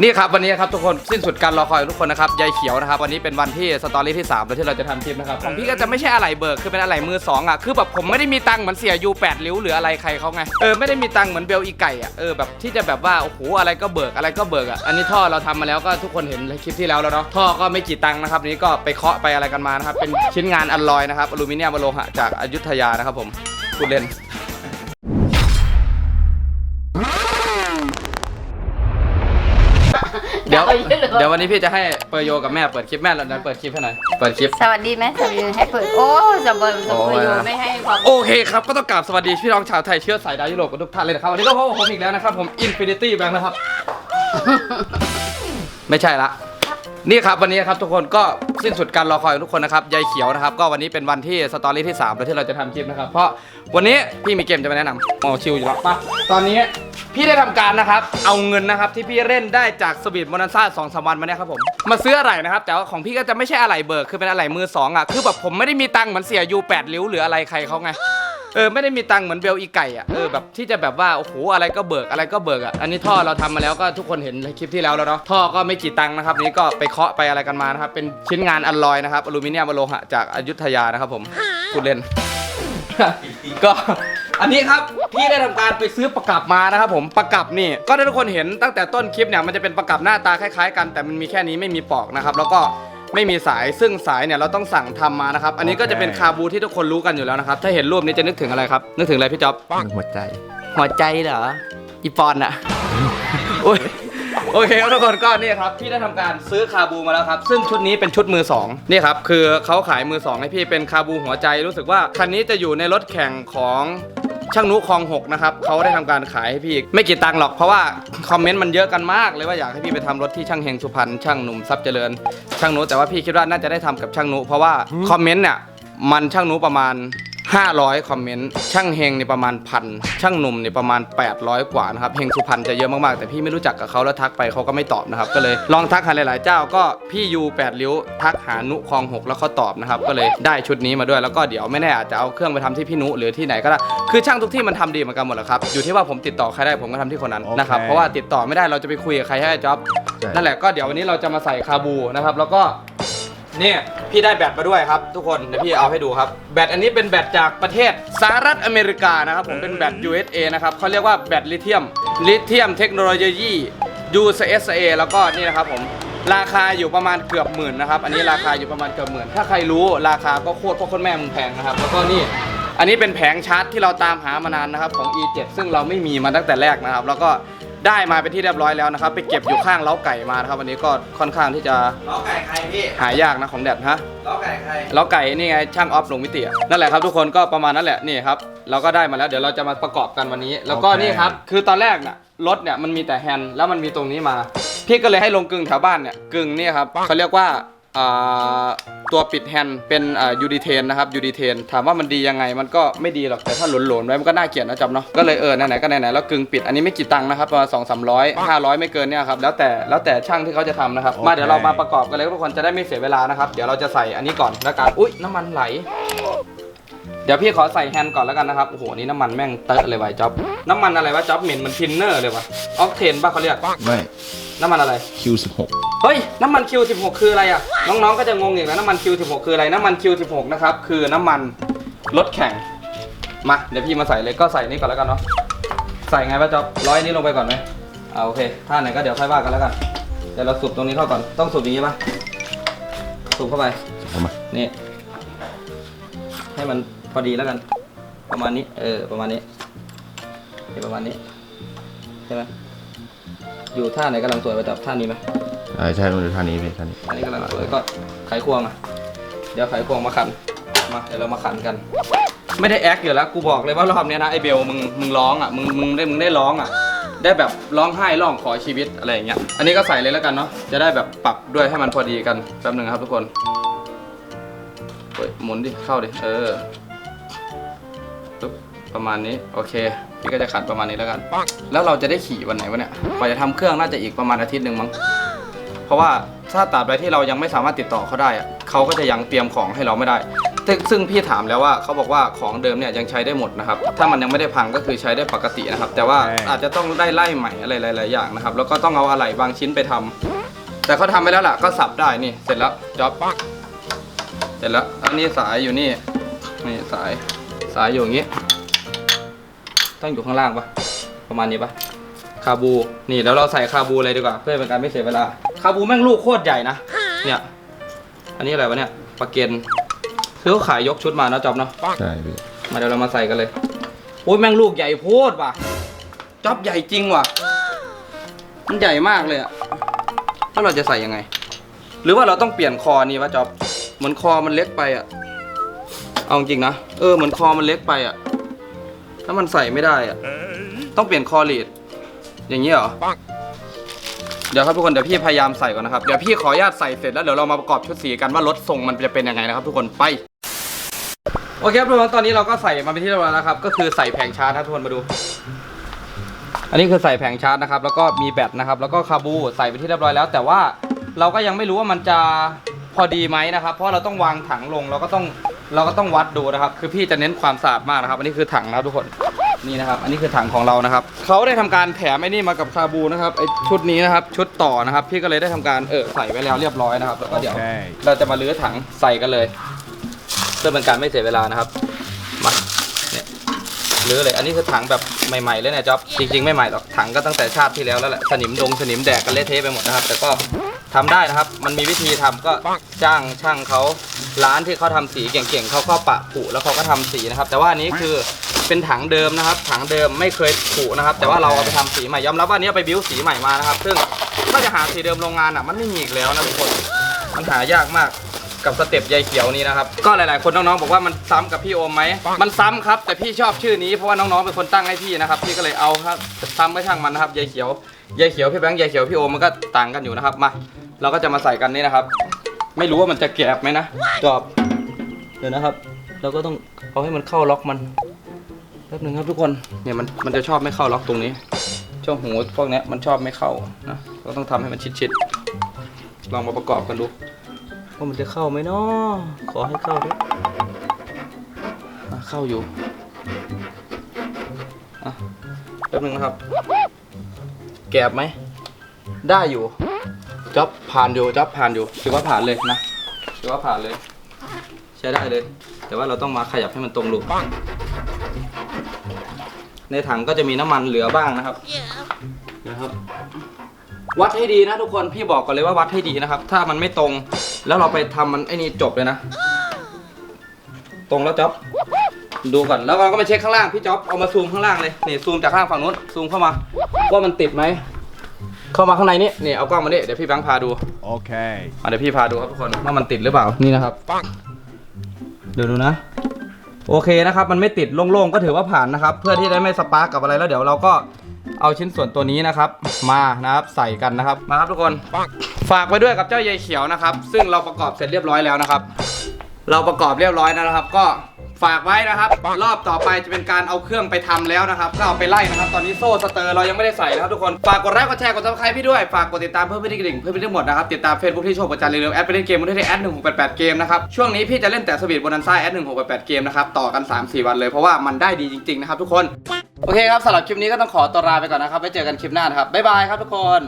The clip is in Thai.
นี่ครับวันนี้ครับทุกคนสิ้นสุดการรอคอยของทุกคนนะครับยายเขียวนะครับวันนี้เป็นวันที่สตอรี่ที่3แล้วที่เราจะทำคลิปนะครับของพี่ก็จะไม่ใช่อะไรเบิกคือเป็นอะไรมือสองอะคือแบบผมไม่ได้มีตังค์เหมือนเสียยูแปดริ้วหรืออะไรใครเขาไงเออไม่ได้มีตังค์เหมือนเบลอีไก่อะเออแบบที่จะแบบว่าโอ้โหอะไรก็เบิกอะไรก็เบิกอะอันนี้ท่อเราทำมาแล้วก็ทุกคนเห็นในคลิปที่แล้วแล้วเนาะท่อก็ไม่กี่ตังค์นะครับอันนี้ก็ไปเคาะไปอะไรกันมานะครับเป็นชิ้นงานอลลอยนะครับอลูมิเนียมอโลหะจากอยุธยานะครับผมพูดเล่น เดี๋ยวเดี๋ยววันนี้พี่จะให้เปอร์โยกับแม่เปิดคลิปแม่เราเปิดคลิปให้หน่อยเปิดคลิป สวัสดีแม่สวัสดีให้เปิดโอ้สมบูรณ์สมบูรณ์ไม่ให้ความโอเคครับก็ต้องกราบสวัสดีพี่น้องชาวไทยเชื้อสายดาวยุโรปกันทุกท่านเลยนะครับวันนี้ก็พบกับผมอีกแล้วนะครับผม Infinity Bank นะครับ ไม่ใช่ละ นี่ครับวันนี้ครับทุกคนก็สิ้นสุดการรอคอยของทุกคนนะครับยายเขียวนะครับก็วันนี้เป็นวันที่สตอรี่ที่3แล้วที่เราจะทำคลิปนะครับเพราะวันนี้พี่มีเกมจะมาแนะนำอ๋อชิวอยู่แล้วปะตอนนี้พี่ได้ทำการนะครับเอาเงินนะครับที่พี่เล่นได้จากสวีทโมนาซ่าสองสามวันมาเนี่ยครับผมมาซื้ออะไรนะครับแต่ว่าของพี่ก็จะไม่ใช่อะไรเบิกคือเป็นอะไรมือสองอะคือแบบผมไม่ได้มีตังค์เหมือนเสียยูแปดริ้วหรืออะไรใครเขาไง เออไม่ได้มีตังค์เหมือนเบลอีไก่อะเออแบบที่จะแบบว่าโอ้โหอะไรก็เบิกอะไรก็เบิกอะอันนี้ท่อเราทำมาแล้วก็ทุกคนเห็นในคลิปที่แล้วแล้วเนาะท่อก็ไม่กี่ตังค์นะครับนี่ก็ไปเคาะไปอะไรกันมานะครับเป็นชิ้นงานอลลอยนะครับอลูมิเนียมอโลหะจากอยุธยานะครับผมพูดเล่น ก็ อันนี้ครับพี่ได้ทำการไปซื้อประกับมานะครับผมประกับนี่ก็ได้ทุกคนเห็นตั้งแต่ต้นคลิปเนี่ยมันจะเป็นประกับหน้าตาคล้ายๆ กันแต่มันมีแค่นี้ไม่มีปอกนะครับแล้วก็ ไม่มีสายซึ่งสายเนี่ยเราต้องสั่งทำมานะครับ อันนี้ก็จะเป็นคาบูที่ทุกคนรู้กันอยู่แล้วนะครับ ถ้าเห็นรูปนี้จะนึกถึงอะไรครับ นึกถึงอะไรพี่จ๊อบหัวใจ หัวใจเหรอ อีปอนอะโอ้ยโอเคครับทุกคนก็นี่ครับพี่ได้ทำการซื้อคาบูมาแล้วครับ ซึ่งชุดนี้เป็นชุดมือสองนี่ครับคือเขาขายมือสองให้พี่เป็นคาบูหัวใจรู้สึกว่าคันนี้จะอยู่ในรถแข่งของ ช่างนุคลองหกนะครับเขาได้ทำการขายให้พี่ไม่กี่ตังค์หรอกเพราะว่าคอมเมนต์มันเยอะกันมากเลยว่าอยากให้พี่ไปทำรถที่ช่างเฮงสุพรรณช่างหนุ่มทรัพย์เจริญ ช่างนุแต่ว่าพี่คิดว่าน่าจะได้ทำกับช่างนุเพราะว่าคอมเมนต์เนี่ยมันช่างนุประมาณ 500 คอมเมนต์ ช่างเฮงนี่ประมาณพัน ช่างหนุ่มนี่ประมาณ 800 กว่านะครับ เฮงสุพรรณจะเยอะมากๆ แต่พี่ไม่รู้จักกับเขาแล้วทักไปเขาก็ไม่ตอบนะครับ ก็เลยลองทักหาหลายๆ เจ้าก็พี่ยู8ริ้วทักหานุคลองหกแล้วเขาตอบนะครับ ก็เลยได้ชุดนี้มาด้วย แล้วก็เดี๋ยวไม่แน่อาจจะเอาเครื่องไปทำที่พี่นุหรือที่ไหนก็ได้ คือช่างทุกที่มันทำดีเหมือนกันหมดแหละครับ อยู่ที่ว่าผมติดต่อใครได้ผมก็ทำที่คนนั้นนะครับ เพราะว่าติดต่อไม่ได้เราจะไปคุยกับใครให้จ็อบใช่นั่นแหละก็เดี๋ยววันนี้เราจะมาใส่คาบูนะครับแล้วก็ เนี่ยพี่ได้แบตมาด้วยครับ ทุกคนเดี๋ยวพี่เอาให้ดูครับ แบตอันนี้เป็นแบตจากประเทศสหรัฐอเมริกานะครับผมเป็นแบต USA นะครับเขาเรียกว่าแบตลิเธียมลิเธียมเทคโนโลยี USA แล้วก็นี่นะครับผมราคาอยู่ประมาณเกือบหมื่นนะครับ อันนี้ราคาอยู่ประมาณเกือบหมื่น ถ้าใครรู้ราคาก็โคตรพ่อคตรแม่มึงแพงนะครับ แล้วก็นี่ อันนี้เป็นแผงชาร์จที่เราตามหามานานนะครับของ E7 ซึ่งเราไม่มีมาตั้งแต่แรกนะครับ แล้วก็ ได้มาเป็นที่เรียบร้อยแล้วนะครับ ไปเก็บอยู่ข้างเล้าไก่มานะครับวันนี้ก็ค่อนข้างที่จะล้อไก่ใครพี่หายากนะของแดดฮะล้อไก่ใครเล้าไก่นี่ไงช่างออฟลงมิติอะนั่นแหละครับทุกคนก็ประมาณนั้นแหละนี่ครับเราก็ได้มาแล้วเดี๋ยวเราจะมาประกอบกันวันนี้ แล้วก็โอเคนี่ครับคือตอนแรกน่ะรถเนี่ยมันมีแต่แฮนด์แล้วมันมีตรงนี้มา พี่ก็เลยให้ลงกึ่งแถวบ้านเนี่ยกึ่งนี่ครับเขาเรียกว่าอ่า ตัวปิดแฮนด์เป็นยูดีเทนนะครับยูดีเทนถามว่ามันดียังไงมันก็ไม่ดีหรอกแต่ถ้าหลนๆไว้มันก็น่าเกลียดนะจำเนาะก็เลยเออไหนๆก็ไหนๆแล้วกึ่งปิดอันนี้ไม่กี่ตังค์นะครับประมาณสองสามร้อยห้าร้อยไม่เกินเนี่ยครับแล้วแต่แล้วแต่ช่างที่เขาจะทำนะครับมาเดี๋ยวเรามาประกอบกันเลยทุกคนจะได้ไม่เสียเวลานะครับเดี๋ยวเราจะใส่อันนี้ก่อนแล้วกันอุ้ยน้ำมันไหลเดี๋ยวพี่ขอใส่แฮนด์ก่อนแล้วกันนะครับ โอ้โห นี่น้ำมันแม่งเตอะเลยว่ะจ๊อบ น้ำมันอะไรวะจ๊อบเหม็นเหมือนทินเนอร์เลยว่ะออกเทนป่ะเขาเรียก ไม่ น้ำมันอะไร Q16 เฮ้ยน้ำมัน Q16 คืออะไรอะ น้องๆก็จะงงอีกนะน้ำมัน Q16 คืออะไรน้ำมัน Q16 นะครับคือน้ำมันรถแข่งมาเดี๋ยวพี่มาใส่เลยก็ใส่นี่ก่อนแล้วกันเนาะใส่ไงป่ะจ๊อบร้อยนี้ลงไปก่อนไหมอ่าโอเคถ้าไหนก็เดี๋ยวค่อยว่ากันแล้วกันเดี๋ยวเราสูบตรงนี้เข้าก่อนต้องสูบอย่างนี้ป่ะสูบเข้าไปเอามานี่ให้มันพอดีแล้วกัน ประมาณนี้เออประมาณนี้นี่ประมาณนี้ใช่ไหม อยู่ท่าไหนกำลังสวยไปจับท่านี้ไหมใช่ใช่มันดูท่านี้เป็นท่านี้อันนี้กำลังสวยก็ไขควงอะ เดี๋ยวไขควงมาขัน มาเดี๋ยวเรามาขันกัน ไม่ได้แอคอยู่แล้วกูบอกเลยว่ารอบเนี้ยนะไอเบลมึงมึงร้องอะมึงมึงได้มึงได้ร้องอะ ได้แบบร้องไห้ร้องขอชีวิตอะไรอย่างเงี้ย อันนี้ก็ใส่เลยแล้วกันเนาะ จะได้แบบปรับด้วยให้มันพอดีกันแป๊บหนึ่งครับทุกคนเฮ้ยหมุนดิเข้าดิเออปึ๊บ ประมาณนี้โอเคพี่ก็จะขันประมาณนี้แล้วกัน แล้วเราจะได้ขี่วันไหนวะเนี่ยกว่าจะทำเครื่องน่าจะอีกประมาณอาทิตย์หนึ่งมั้งเพราะว่าถ้าตราบใดที่เรายังไม่สามารถติดต่อเขาได้อะเขาก็จะยังเตรียมของให้เราไม่ได้ซึ่งซึ่งพี่ถามแล้วว่าเขาบอกว่าของเดิมเนี่ยยังใช้ได้หมดนะครับ ถ้ามันยังไม่ได้พังก็คือใช้ได้ปกตินะครับ แต่ว่าอาจจะต้องได้ไล่ใหม่อะไรหลายๆอย่างนะครับ แล้วก็ต้องเอาอะไหล่บางชิ้นไปทำแต่เขาทำไปแล้วล่ะก็สับได้นี่ เสร็จแล้วจ็อบเสร็จแล้วอันนี้สายอยู่นี่นี่สายสายอยู่อย่างนี้ ต้องอยู่ข้างล่างปะประมาณนี้ปะคาบู นี่แล้วเราใส่คาบูเลยดีกว่า เพื่อเป็นการไม่เสียเวลา คาบูแม่งลูกโคตรใหญ่นะ เนี่ย อันนี้อะไรวะเนี่ยปลาเกนคือเขาขายยกชุดมานะจอบเนาะ ใช่พี่มาเดี๋ยวเรามาใส่กันเลย โอ้ยแม่งลูกใหญ่โพดว่ะจอบใหญ่จริงว่ะ มันใหญ่มากเลยอะแล้วเราจะใส่ยังไง หรือว่าเราต้องเปลี่ยนคอนี่วะจอบ เหมือนคอมันเล็กไปอะเอาจริงนะ เออเหมือนคอมันเล็กไปอะ ถ้ามันใส่ไม่ได้อะต้องเปลี่ยนคอลีดอย่างนี้เหรอเดี๋ยวครับทุกคนเดี๋ยวพี่พยายามใส่ก่อนนะครับเดี๋ยวพี่ขออนุญาตใส่เสร็จแล้วเดี๋ยวเรามาประกอบชุดสีกันว่ารถทรงมันจะเป็นยังไงนะครับ ทุกคนไปโอเคครับทุกคนตอนนี้เราก็ใส่มาเป็นที่เรียบร้อยแล้วครับ ก็คือใส่แผงชาร์จนะทุกคนมาดู อันนี้คือใส่แผงชาร์จนะครับ แล้วก็มีแบตนะครับ แล้วก็คาบูใส่ไปที่เรียบร้อยแล้ว แต่ว่าเราก็ยังไม่รู้ว่ามันจะพอดีไหมนะครับ เพราะเราต้องวางถังลงเราก็ต้อง เราก็ต้องวัดดูนะครับ คือพี่จะเน้นความสะอาดมากนะครับ อันนี้คือถังนะครับทุกคน นี่นะครับ อันนี้คือถังของเรานะครับ เขาได้ทำการแถมไอ้นี่มากับคาบูนะครับ ไอชุดนี้นะครับ ชุดต่อนะครับ พี่ก็เลยได้ทำการเออใส่ไว้แล้วเรียบร้อยนะครับ แล้วก็เดี๋ยว เราจะมาลื้อถังใส่กันเลย เพื่อเป็นการไม่เสียเวลานะครับ มาเนี่ยลื้อเลย อันนี้คือถังแบบใหม่ๆเลยนะจ๊อบ จริงๆไม่ใหม่หรอก ถังก็ตั้งแต่ชาติที่แล้วแล้วแหละ สนิมดงสนิมแดกกันเละเทะไปหมดนะครับ แต่ก็ ทำได้นะครับ มันมีวิธีทำก็จ้างช่างเขาร้านที่เขาทำสีเก่งๆเขาก็ปะผุแล้วเขาก็ทำสีนะครับ แต่ว่าอันนี้คือเป็นถังเดิมนะครับ ถังเดิมไม่เคยผุนะครับ แต่ว่าเราเอาไปทำสีใหม่ยอมรับว่าอันนี้ไปบิ้วสีใหม่มานะครับ ซึ่งถ้าจะหาสีเดิมโรงงานอะมันไม่มีอีกแล้วนะทุกคนมันหายากมากกับสเต็ปใยเขียวนี้นะครับ ก็หลายๆ คนน้องๆบอกว่ามันซ้ำกับพี่โอมไหมมันซ้ำครับ แต่พี่ชอบชื่อนี้เพราะว่าน้องๆเป็นคนตั้งให้พี่นะครับพี่ก็เลยเอาครับซ้ำก็ช่างมันนะครับใยเขียวใยเขียวพี่แบงค์ใยเขียวพี่โอมมันก็ต่างกันอยู่นะครับมา เราก็จะมาใส่กันนี่นะครับ ไม่รู้ว่ามันจะแกบไหมนะจอบเดี๋ยวนะครับ เราก็ต้องเอาให้มันเข้าล็อกมันแป๊บหนึงครับทุกคนเนี่ยมันมันจะชอบไม่เข้าล็อกตรงนี้ช่องหูพวกเนี้ยมันชอบไม่เข้านะก็ต้องทำให้มันชิดๆลองมาประกอบกันดูว่ามันจะเข้าไหมเนาะขอให้เข้าด้วยอะเข้าอยู่อะแป๊บนึงนะครับ แกบไหม ได้อยู่ จ็อบผ่านอยู่จ็อบผ่านอยู่ถือว่าผ่านเลยนะถือว่าผ่านเลย ใช้ได้เลย แต่ว่าเราต้องมาขยับให้มันตรงรูปในถังก็จะมีน้ำมันเหลือบ้างนะครับ นะครับ วัดให้ดีนะทุกคนพี่บอกก่อนเลยว่าวัดให้ดีนะครับ ถ้ามันไม่ตรง แล้วเราไปทำมันไอ้นี่จบเลยนะ ตรงแล้วจ๊อบดูก่อนแล้วเราก็มาเช็คข้างล่างพี่จ๊อบเอามาซูมข้างล่างเลยนี่ซูมจากข้างฝั่งนู้นซูมเข้ามา ว่ามันติดไหม เข้ามาข้างในนี่นี่เอากล้องมาดิเดี๋ยวพี่แบงค์พาดู Okay. อะเดี๋ยวพี่พาดูครับทุกคนว่ามันติดหรือเปล่านี่นะครับเดี๋ยวดูนะ โอเคนะครับ มันไม่ติดโล่งๆก็ถือว่าผ่านนะครับ เพื่อที่ได้ไม่สปาร์กกับอะไรแล้วเดี๋ยวเราก็เอาชิ้นส่วนตัวนี้นะครับ มานะครับใส่กันนะครับมาครับทุกคนฝากไว้ด้วยกับเจ้าใยเขียวนะครับ ซึ่งเราประกอบเสร็จเรียบร้อยแล้วนะครับ เราประกอบเรียบร้อยแล้วนะครับ ก็ ฝากไว้นะครับ รอบต่อไปจะเป็นการเอาเครื่องไปทำแล้วนะครับก็เอาไปไล่นะครับ ตอนนี้โซ่สเตอร์เรายังไม่ได้ใส่นะครับทุกคนฝากกดไลค์กดแชร์กดซับสไครต์พี่ด้วยฝากกดติดตามเพื่อนพี่ที่กระดิ่งเพื่อนพี่ทั้งหมดนะครับติดตามเฟซบุ๊กที่โชว์ประจานเร็วๆแอดไปเล่นเกมบนที่แอดหนึ่งหกแปดแปดเกมนะครับช่วงนี้พี่จะเล่นแต่สวีทบนนันซ่าแอดหนึ่งหกแปดแปดเกมนะครับต่อกัน3-4วันเลยเพราะว่ามันได้ดีจริงๆนะครับทุกคนโอเคครับสำหรับคลิปนี้ก็ต้องขอตัวลาไปก่อนนะครับไว้เจอกันคลิปหน้านะครับบ๊ายบายครับทุกคน